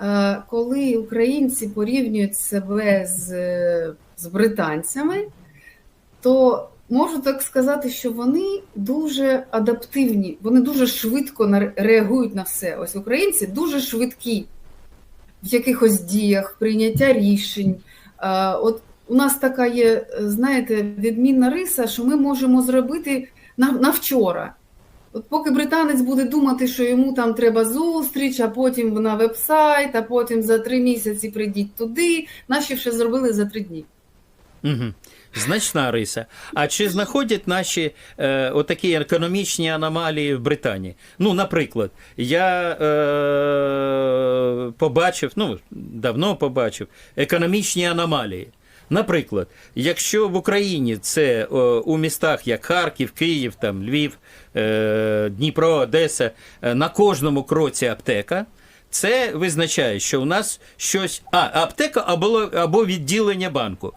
е, коли українці порівнюють себе з, з британцями, то можу так сказати, що вони дуже адаптивні, вони дуже швидко реагують на все. Ось українці дуже швидкі в якихось діях, прийняття рішень. Е, От у нас така є, знаєте, відмінна риса, що ми можемо зробити на, на вчора. От поки британець буде думати, що йому там треба зустріч, а потім на веб-сайт, а потім за три місяці прийдіть туди, наші вже зробили за три дні. Угу. Значна риса. А чи знаходять наші е, отакі економічні аномалії в Британії? Ну, наприклад, я е, побачив, ну, давно побачив, економічні аномалії. Наприклад, якщо в Україні це е, у містах як Харків, Київ, там, Львів, е, Дніпро, Одеса, е, на кожному кроці аптека, це визначає, що у нас щось. А, аптека або, або відділення банку.